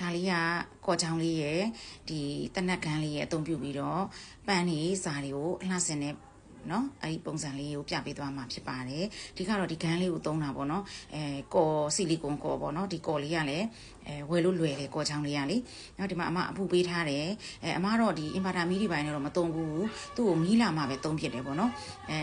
ဒါလေးကကော်ချောင်းလေးရဲ့ဒီတနက်ကန်လေးရဲ့အသုံးပြုပြီးတော့ပန်းနေစာတွေကိုအလှဆင်တဲ့ နော်အဲ့ဒီပုံစံလေးကိုပြပေးသွားမှာဖြစ်ပါတယ်ဒီကတော့ဒီဂန်းလေးကိုသုံးတာပေါ့နော်အဲကော်ဆီလီကွန်ကော်ပေါ့နော်ဒီကော်လေးကလည်းအဲဝယ်လို့လွယ်တယ်ကော်ချောင်းလေးကလေနော်ဒီမှာအမအပူပေးထားတယ်အဲအမတော့ဒီအင်ဗာတာမီဒီပိုင်းနဲ့တော့မသုံးဘူးသူ့ကိုမီးလာမှပဲသုံးဖြစ်တယ်ပေါ့နော်အဲ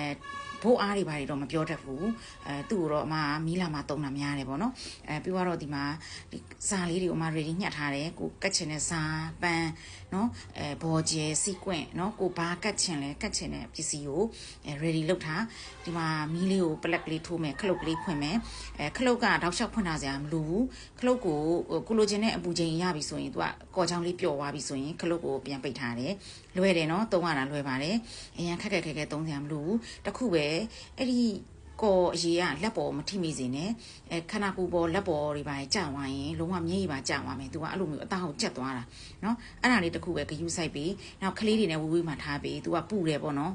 ဘိုးအားတွေဘာတွေတော့မပြောတတ်ဘူးအဲသူ့ကိုတော့အမမီးလာမှတုံးတာများတယ်ပေါ့နော်အဲပြီးတော့ဒီမှာဒီစာလေးတွေကိုအမ ready ညှက်ထားတယ်ကိုကတ်ချင်တဲ့စာပန်းနော်အဲဘော်ကျဲ sequence နော်ကိုဘာကတ်ချင်လဲကတ်ချင်တဲ့ပစ္စည်းကိုအဲ ready လုပ်ထားဒီမှာမီးလေးကို plug လေးထိုးမယ်ခလုတ်ကလေးဖွင့်မယ်အဲခလုတ်ကတောက်လျှောက်ဖွင့်ထားစရာမလိုဘူးခလုတ်ကိုကိုလိုချင်တဲ့အပူချိန်ရပြီဆိုရင်သူကကော်ချောင်းလေးပျော်သွားပြီဆိုရင်ခလုတ်ကိုပြန်ပိတ်ထားတယ်လွယ်တယ်နော်သုံးရတာလွယ်ပါတယ်အရင်ခက်ခက်ခဲခဲသုံးစရာမလိုဘူးတခုပဲအဲ့ဒီကော်အရေးကလက်ပေါ်မထိမိစေနဲ့အဲခနာပူပေါ်လက်ပေါ်တွေပါကြာသွားရင်လုံးဝမျက်ရည်ပါကြာသွားမယ်သူကအဲ့လိုမျိုးအသားကိုကြက်သွားတာเนาะအဲ့ဒါလေးတခုပဲဂယူးဆိုင်ပြီးနောက်ကလေးတွေနဲ့ဝီဝီမှထားပြီးသူကပူတယ်ပေါ့နော်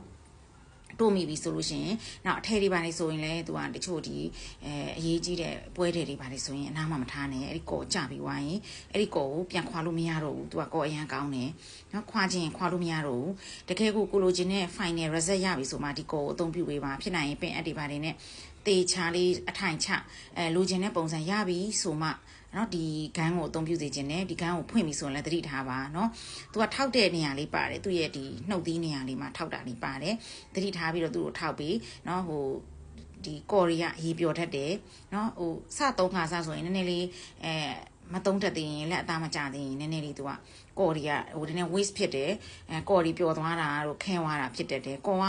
တိုးမိပြီဆိုလို့ရှိရင်နောက်အထည်တွေပါနေဆိုရင်လည်းသူကတချို့ဒီအဲအရေးကြီးတဲ့ပွဲတွေတွေပါနေဆိုရင်အနားမှာမထားနဲ့အဲ့ဒီကော်ကြပြီးဝိုင်းရင်အဲ့ဒီကော်ကိုပြန်ခွာလို့မရတော့ဘူးသူကကော်အရန်ကောင်းတယ်နော်ခွာခြင်းခွာလို့မရတော့ဘူးတကယ်ကိုကိုလိုချင်တဲ့ final result ရပြီဆိုမှဒီကော်ကိုအသုံးပြုပေးပါဖြစ်နိုင်ရင်ပင်အပ်တွေပါနေနဲ့ တေချာလေးအထိုင်ချအဲလိုချင်တဲ့ပုံစံရပြီဆိုမှနော်ဒီဂန်းကိုအသုံးပြုစေခြင်းနဲ့ဒီဂန်းကိုဖွင့်ပြီဆိုရင်လည်းသတိထားပါနော်သူကထောက်တဲ့နေရာလေးပါတယ်သူ့ရဲ့ဒီနှုတ်သီးနေရာလေးမှာထောက်တာလေးပါတယ်သတိထားပြီးတော့သူ့ကိုထောက်ပြီးနော်ဟိုဒီကော်ရီယာရေးပြောတတ်တယ်နော်ဟိုစသုံးခါစဆိုရင်နည်းနည်းလေးအဲမတုံးတက်သေးရင်လက်အသားမကျသေးရင်နည်းနည်းလေးသူကကော်ရီကဟိုဒီနေ့ waste ဖြစ်တယ်အဲကော်ရီပျော်သွားတာတို့ခင်းသွားတာဖြစ်တတ်တယ်ကော်က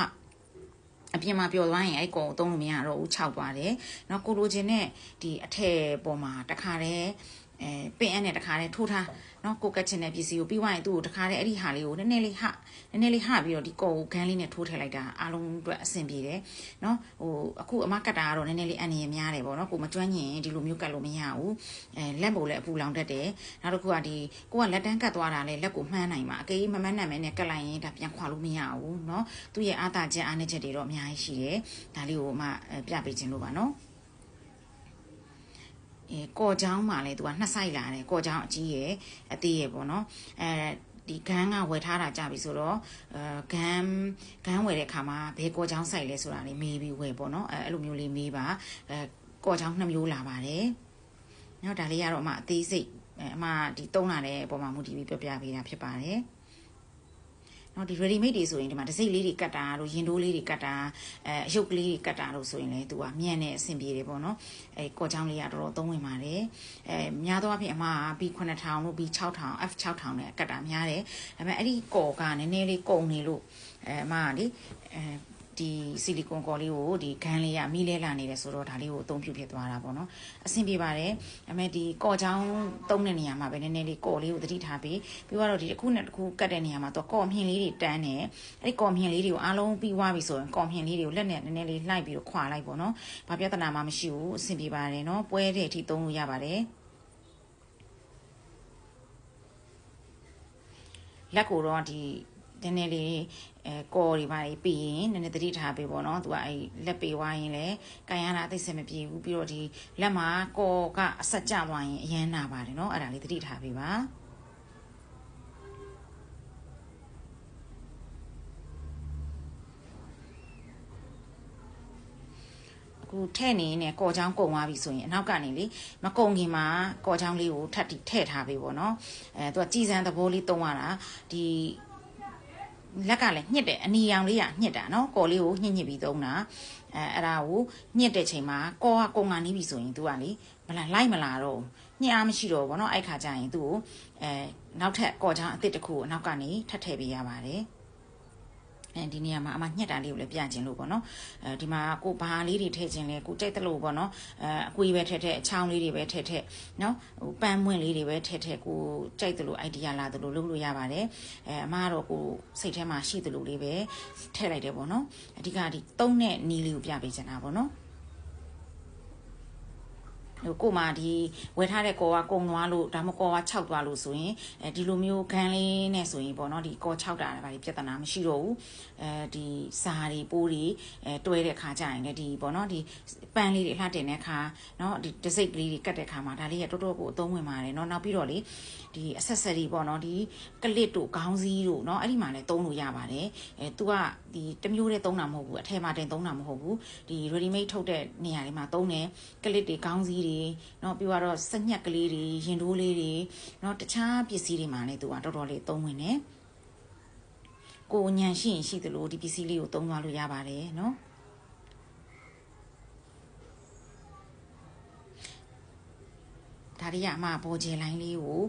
အပြင်မှာပျော်သွားရင်အဲ့ကောင်ကိုသုံးလို့မရတော့ဘူးခြောက်သွားတယ်။နော်ကိုလိုချင်တဲ့ဒီအထည်ပေါ်မှာတခါတည်း အဲပင်အပ်နဲ့တခါတည်းထိုးထားနော်ကိုကတ်ချင်တဲ့ပစ္စည်းကိုပြီးသွားရင်သူ့ကိုတခါတည်းအဲ့ဒီဟာလေးကိုနည်းနည်းလေးဟနည်းနည်းလေးဟပြီးတော့ဒီကော်ကိုဂန်းလေးနဲ့ထိုးထည့်လိုက်တာအားလုံးအတွက်အဆင်ပြေတယ်နော်ဟိုအခုအမကတ်တာကတော့နည်းနည်းလေးအန်ရများတယ်ပေါ့နော်ကိုမကျွမ်းညင်ဒီလိုမျိုးကတ်လို့မရဘူးအဲလက်ပိုလည်းအပူလောင်တတ်တယ်နောက်တစ်ခုကဒီကိုကလက်တန်းကတ်သွားတာလေလက်ကိုမှန်းနိုင်မှာအကေးမမန်းနိုင်မဲနဲ့ကတ်လိုက်ရင်ဒါပြန်ခွာလို့မရဘူးနော်သူ့ရဲ့အာသာချက်အားနည်းချက်တွေတော့အများကြီးရှိတယ်ဒါလေးကိုအမပြပေးခြင်းလို့ပါနော် အဲကော်ချောင်းမှာလဲသူကနှစ်ဆိုင်လာတယ်ကော်ချောင်းအကြီးရယ်အသေးရယ်ပေါ့နော်အဲဒီဂန်းကဝယ်ထားတာကြပြီဆိုတော့အဲဂန်းဂန်းဝယ်တဲ့အခါမှာဘယ်ကော်ချောင်းဆိုင်လဲဆိုတာလေးမေးပြီးဝယ်ပေါ့နော်အဲအဲ့လိုမျိုးလေးမေးပါအဲကော်ချောင်းနှစ်မျိုးလာပါတယ်နောက်ဒါလေးကတော့အမအသေးစိတ်အမဒီတုံးလာတဲ့အပေါ်မှာမူတည်ပြီးပြောပြပေးတာဖြစ်ပါတယ် နော်ဒီ ready made တွေဆိုရင်ဒီမှာဒစိတ်လေးတွေကတ်တာတို့ရင်တိုးလေးတွေကတ်တာအဲအရုပ်ကလေးတွေကတ်တာလို့ဆိုရင်လည်းသူကမြန်နေအဆင်ပြေတယ်ပေါ့နော်အဲကော်ချောင်းလေးကတော်တော်သုံးဝင်ပါတယ်အဲများသောအားဖြင့်အမက B9000 လို့ B6000 F6000 နဲ့ကတ်တာများတယ်ဒါပေမဲ့အဲ့ဒီကော်ကနည်းနည်းလေးကုန်နေလို့အဲအမကလေအဲ ဒီဆီလီကွန်ကော်လေးကိုဒီဂန်းလေးကမိလဲလာနေတယ်ဆိုတော့ဒါလေးကိုအသုံးပြုဖြစ်သွားတာပေါ့နော်အဆင်ပြေပါတယ်ဒါပေမဲ့ဒီကော်ချောင်းသုံးတဲ့နေရာမှာပဲနည်းနည်းလေးကော်လေးကိုသတိထားပြီးပြီးတော့ဒီတစ်ခုနဲ့တစ်ခုကတ်တဲ့နေရာမှာတော့ကော်မြင်လေးတွေတန်းတယ်အဲ့ဒီကော်မြင်လေးတွေကိုအားလုံးပြီးွားပြီဆိုရင်ကော်မြင်လေးတွေကိုလက်နဲ့နည်းနည်းလေးလှိုက်ပြီးတော့ခွာလိုက်ပေါ့နော်ဘာပြဿနာမှမရှိဘူးအဆင်ပြေပါတယ်နော်ပွဲတဲ့အထိသုံးလို့ရပါတယ်လက်ကိုတော့ဒီနည်းနည်းလေး အဲကော်တွေပါပြီးရင်နည်းနည်းသတိထားပေးပေါ့နော်သူကအဲလက်ပေးဝိုင်းရင်လည်းကန်ရတာအသိစင်မပြေဘူးပြီးတော့ဒီလက်မှာကော်ကအဆက်ကျသွားရင်အရန်နာပါတယ်နော်အဲ့ဒါလေးသတိထားပေးပါခုထဲ့နေနဲ့ကော်ချောင်းကုံသွားပြီဆိုရင်အနောက်ကနေလေမကုံခင်မှာကော်ချောင်းလေးကိုထပ်ထည့်ထားပေးပေါ့နော်အဲသူကကြည်စံသဘောလေးတုံးရတာဒီ လက်ကလည်းညှစ်တယ်အနီရောင်လေးကညှစ်တာနော်ကော်လေးကိုညှစ်ညှစ်ပြီးသုံးတာအဲအဲ့ဒါကိုညှစ်တဲ့ချိန်မှာကော်ကကုံကနေပြီဆိုရင် तू ကလေမလားလိုက်မလာတော့ညှစ်အားမရှိတော့ဘောနော်အဲ့ခါကျရင် तू ကိုအဲနောက်ထပ်ကော်ချောင်းအစ်စ်တစ်ခုကိုအနောက်ကနေထပ်ထည့်ပေးရပါတယ် အဲဒီနေရာမှာအမညှက်တာလေးကိုလည်းပြခြင်းလို့ပေါ့နော်အဲဒီမှာကိုဘာလေးတွေထည့်ခြင်းလဲကိုကြိုက်တယ်လို့ပေါ့နော်အဲအကွေးပဲထည့်ထည့်အချောင်းလေးတွေပဲထည့်ထည့်နော်ဟိုပန်းမွင့်လေးတွေပဲထည့်ထည့်ကိုကြိုက်တယ်လို့ idea လာတယ်လို့လုပ်လို့ရပါတယ်အဲအမကတော့ကိုစိတ်ထဲမှာရှိတယ်လို့လေးပဲထည့်လိုက်တယ်ပေါ့နော်အဓိကဒီသုံးတဲ့နီးလေးကိုပြပေးချင်တာပေါ့နော် ဟိုကိုမှဒီဝယ်ထားတဲ့ကောကကုံသွားလို့ဒါမှမဟုတ်ကောက၆သွားလို့ဆိုရင်အဲဒီလိုမျိုးခန်းလေးနဲ့ဆိုရင်ပေါ့နော်ဒီကော၆တာလည်းဗာဒီပြဿနာမရှိတော့ဘူးအဲဒီစာတွေပိုးတွေအဲတွဲတဲ့ခါကြရင်လည်းဒီပေါ့နော်ဒီပန်းလေးတွေလှတင်တဲ့ခါနော်ဒီတစိတ်ကလေးတွေကတ်တဲ့ခါမှာဒါလေးကတော်တော်ကိုအသုံးဝင်ပါတယ်နော်နောက်ပြီးတော့လေဒီ accessory ပေါ့နော်ဒီကလစ်တို့ခေါင်းစည်းတို့နော်အဲ့ဒီမှာလည်းသုံးလို့ရပါတယ်အဲသူကဒီတမျိုးတည်းသုံးတာမဟုတ်ဘူးအထဲမှာတင်သုံးတာမဟုတ်ဘူးဒီ ready made ထုတ်တဲ့နေရာတွေမှာသုံးတယ်ကလစ်တွေခေါင်းစည်းတွေเนาะပြီးတော့စက်ညက်ကလေးတွေရင်တိုးလေးတွေเนาะတခြားပစ္စည်းတွေမှာလည်း तू ကတော်တော်လေးသုံးဝင်တယ်ကိုညံရှိရင်ရှိသလိုဒီပစ္စည်းလေးကိုသုံးသွားလို့ရပါတယ်เนาะဒါရီကအမပေါ်ကျလိုင်းလေးကို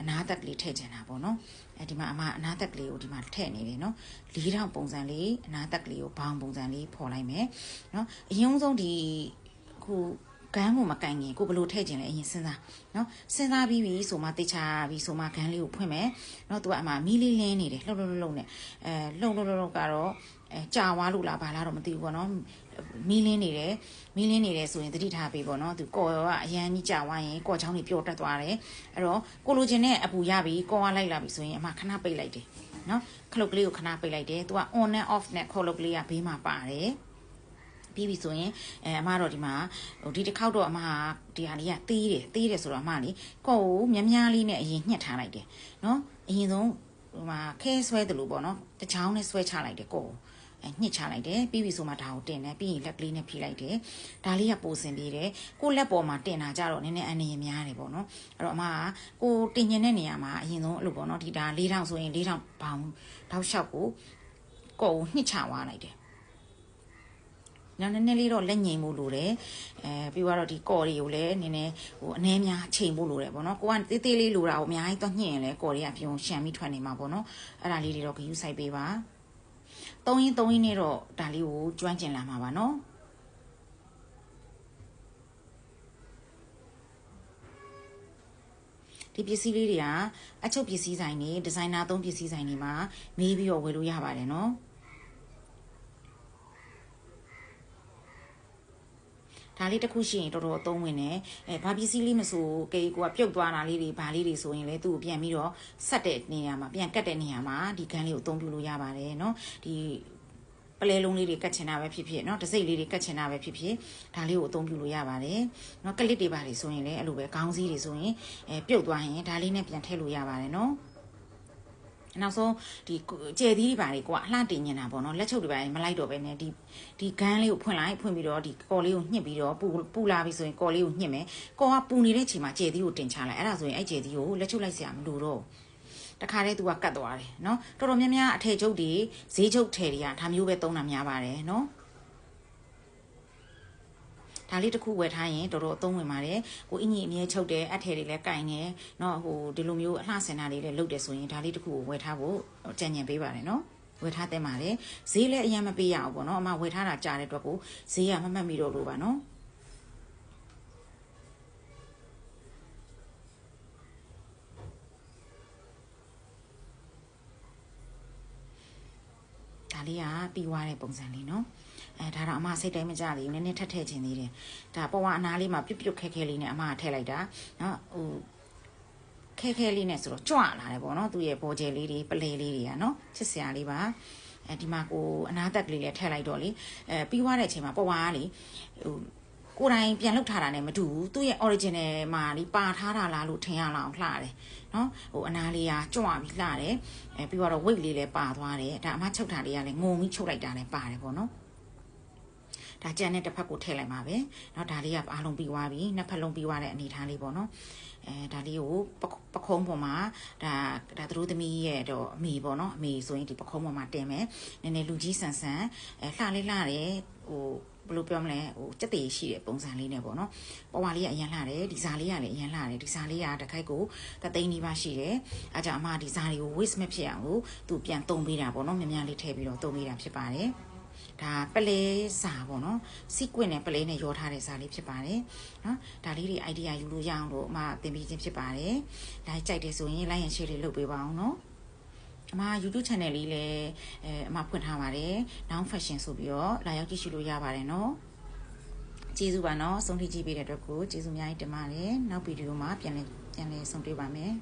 အနားသက်ကလေးထည့်ချင်တာပေါ့နော်အဲဒီမှာအမအနားသက်ကလေးကိုဒီမှာထည့်နေတယ်နော်၄ထောင်ပုံစံလေးအနားသက်ကလေးကိုဘောင်ပုံစံလေးဖော်လိုက်မယ်နော်အရင်ဆုံးဒီခု ဂန်းမှုမကန်ခင်ကိုဘလို့ထည့်ခြင်းလဲအရင်စဉ်းစားနော်စဉ်းစားပြီးပြီဆိုမှတေချာပြီးဆိုမှဂန်းလေးကိုဖွင့်မယ်နော်သူကအမှမီးလေးလင်းနေတယ်လှုပ်လှုပ်လှုပ်လှုပ်နေအဲလှုပ်လှုပ်လှုပ်လှုပ်ကတော့အဲကြာဝါလို့လားဘာလားတော့မသိဘူးပေါ့နော်မီးလင်းနေတယ်မီးလင်းနေတယ်ဆိုရင်တတိထားပေးပေါ့နော်သူကော်ကအရန်ကြီးကြာဝါရင်ကော်ချောင်းတွေပျော့တက်သွားတယ်အဲ့တော့ကိုလိုချင်တဲ့အပူရပြီကော်ကလိုက်လာပြီဆိုရင်အမခဏပိတ်လိုက်တယ်နော်ခလုတ်ကလေးကိုခဏပိတ်လိုက်တယ်သူက on and off နဲ့ခေါ်လုတ်ကလေးကဘေးမှာပါတယ် ပြီးပြီဆိုရင်အဲအမတော့ဒီမှာဟိုဒီတစ်ခေါက်တော့အမဟာဒီဟာလေးကသေးတယ်သေးတယ်ဆိုတော့အမလေကော့ကိုမြများများလေးနဲ့အရင်ညှက်ထားလိုက်တယ်နော်အရင်ဆုံးဟိုမှာခဲဆွဲတယ်လို့ပေါ့နော်တချောင်းနဲ့ဆွဲချလိုက်တယ်ကော့ကိုအဲညှစ်ချလိုက်တယ်ပြီးပြီဆိုမှဒါကိုတင်တယ်ပြီးရင်လက်ကလေးနဲ့ဖိလိုက်တယ်ဒါလေးကပိုစင်ပြေတယ်ကိုလက်ပေါ်မှာတင်တာကြတော့နည်းနည်းအနေရများတယ်ပေါ့နော်အဲ့တော့အမကကိုတင်ញင်တဲ့နေရာမှာအရင်ဆုံးအဲ့လိုပေါ့နော်ဒီဒါ၄ထောင်ဆိုရင်၄ထောင်ပေါင်ထောက်လျှောက်ကိုကော့ကိုညှစ်ချသွားလိုက်တယ် နောက်နည်းနည်းလေးတော့လက်ငိမ်မှုလိုတယ်အဲပြီးတော့ဒီကော်တွေကိုလည်းနည်းနည်းဟိုအနည်းများချိန်ဖို့လိုတယ်ပေါ့နော်ကိုကသေးသေးလေးလိုတာကိုအများကြီးတော့ညှင်ရင်လည်းကော်တွေကပြုံရှံပြီးထွက်နေမှာပေါ့နော်အဲ့ဒါလေးတွေတော့ဂယူးဆိုင်ပေးပါသုံးရင်သုံးရင်နဲ့တော့ဒါလေးကိုကျွမ်းကျင်လာမှာပါနော်ဒီပစ္စည်းလေးတွေကအချုပ်ပစ္စည်းဆိုင်တွေဒီဇိုင်နာသုံးပစ္စည်းဆိုင်တွေမှာမေးပြီးတော့ဝယ်လို့ရပါတယ်နော် ဒါလေးတစ်ခုရှိရင်တော်တော်အသုံးဝင်တယ်အဲဘာပစ္စည်းလေးမဆိုကေကိုကပြုတ်သွားတာလေးတွေဘာလေးတွေဆိုရင်လည်းသူ့ကိုပြန်ပြီးတော့ဆက်တဲ့နေရာမှာပြန်ကတ်တဲ့နေရာမှာဒီဂန်းလေးကိုအသုံးပြုလို့ရပါတယ်เนาะဒီပလဲလုံးလေးတွေကတ်ချင်တာပဲဖြစ်ဖြစ်เนาะတစိမ့်လေးတွေကတ်ချင်တာပဲဖြစ်ဖြစ်ဒါလေးကိုအသုံးပြုလို့ရပါတယ်เนาะကလစ်တွေပါတွေဆိုရင်လည်းအဲ့လိုပဲခေါင်းစည်းတွေဆိုရင်အဲပြုတ်သွားရင်ဒါလေးနဲ့ပြန်ထည့်လို့ရပါတယ်เนาะ နောက်ဆုံးဒီကျဲသီးတွေပါလေကိုကအလှတင်နေတာပေါ့နော်လက်ချုပ်တွေပါမလိုက်တော့ပဲနဲ့ဒီဒီဂန်းလေးကိုဖွင့်လိုက်ဖွင့်ပြီးတော့ဒီကော်လေးကိုညှစ်ပြီးတော့ပူပူလာပြီဆိုရင်ကော်လေးကိုညှစ်မယ်ကော်ကပူနေတဲ့ချိန်မှာကျဲသီးကိုတင်ချလိုက်အဲ့ဒါဆိုရင်အဲ့ကျဲသီးကိုလက်ချုပ်လိုက်စရာမလိုတော့တခါတည်းသူကကတ်သွားတယ်နော်တော်တော်များများအထည်ချုပ်တွေဈေးချုပ်ထည်တွေကဒါမျိုးပဲသုံးတာများပါတယ်နော် ဒါလေးတစ်ခုဝယ်ထားရင်တော်တော်အသုံးဝင်ပါတယ်ကိုအင်ကြီးအမြဲချုပ်တယ်အထည်တွေလည်းကင်တယ်เนาะဟိုဒီလိုမျိုးအလှဆင်တာတွေလည်းလုပ်တယ်ဆိုရင်ဒါလေးတစ်ခုကိုဝယ်ထားဖို့ကြံ့ညင်ပေးပါတယ်เนาะဝယ်ထားတဲ့မှာလေဈေးလည်းအရင်မပေးရအောင်ပေါ့နော်အမဝယ်ထားတာကြားတဲ့အတွက်ကိုဈေးကမမှတ်မိတော့လို့ပါနော်ဒါလေးကပြီးွားတဲ့ပုံစံလေးနော် အဲဒါတော့အမစိတ်တိုင်းမကြသေးဘူးနည်းနည်းထပ်ထည့်ခြင်းသေးတယ်ဒါပေါ်ဝအနားလေးမှာပြုတ်ပြုတ်ခဲခဲလေးနဲ့အမကထည့်လိုက်တာနော်ဟိုခဲခဲလေးနဲ့ဆိုတော့ကြွလာတယ်ပေါ့နော်သူ့ရဲ့ဘောကျယ်လေးတွေပလဲလေးတွေကနော်ချစ်စရာလေးပါအဲဒီမှာကိုအနားသက်ကလေးလည်းထည့်လိုက်တော့လေအဲပြီးွားတဲ့အချိန်မှာပေါ်ဝါကလေဟိုကိုယ်တိုင်ပြန်လုပ်ထားတာနဲ့မတူဘူးသူ့ရဲ့ original မှာလीပါထားတာလားလို့ထင်ရလောက်လှတယ်နော်ဟိုအနာလေးကကြွပြီးလှတယ်အဲပြီးတော့ weight လေးလည်းပါသွားတယ်ဒါအမချုပ်တာလေးကလည်းငုံပြီးချုပ်လိုက်တာလည်းပါတယ်ပေါ့နော် ဒါကြံတဲ့တစ်ဖက်ကိုထည့်လိုက်ပါပဲเนาะဒါလေးကအားလုံးပြီးသွားပြီနှစ်ဖက်လုံးပြီးသွားတဲ့အနေထားလေးပေါ့နော်အဲဒါလေးကိုပခုံးပေါ်မှာဒါဒါသူတို့သမီးရဲ့တော့အမေပေါ့နော်အမေဆိုရင်ဒီပခုံးပေါ်မှာတင်မယ်နည်းနည်းလူကြီးဆန်ဆန်အဲလှလေးလှတယ်ဟိုဘယ်လိုပြောမလဲဟိုစက်တည်ရှိတဲ့ပုံစံလေးနဲ့ပေါ့နော်ပေါ်ဝါလေးကအရင်လှတယ်ဒီစားလေးကလည်းအရင်လှတယ်ဒီစားလေးကတခိုက်ကိုတသိန်းနီးပါးရှိတယ်အဲကြောင့်အမဒီစားလေးကို waste မဖြစ်အောင်ကိုသူပြန်တုံပေးတာပေါ့နော်များများလေးထည့်ပြီးတော့တုံပေးတာဖြစ်ပါတယ် ဒါပလဲစာပေါ့နော်စီကွင့်နဲ့ပလဲနဲ့ရောထားတဲ့စာလေးဖြစ်ပါတယ်နော်ဒါလေးတွေ idea ယူလို့ရအောင်လို့အမသင်ပေးခြင်းဖြစ်ပါတယ်ဒါကြိုက်တယ်ဆိုရင် like and share လေးလုပ်ပေးပါအောင်နော်အမ YouTube channel လေးလည်းအဲအမဖွင့်ထားပါတယ် Now Fashion ဆိုပြီးတော့လာရောက်ကြည့်ရှုလို့ရပါတယ်နော်ကျေးဇူးပါနော်ဆုံးထိကြည့်ပေးတဲ့အတွက်ကိုကျေးဇူးအများကြီးတင်ပါတယ်နောက်ဗီဒီယိုမှာပြန်လည်ပြန်လည်ဆုံတွေ့ပါမယ်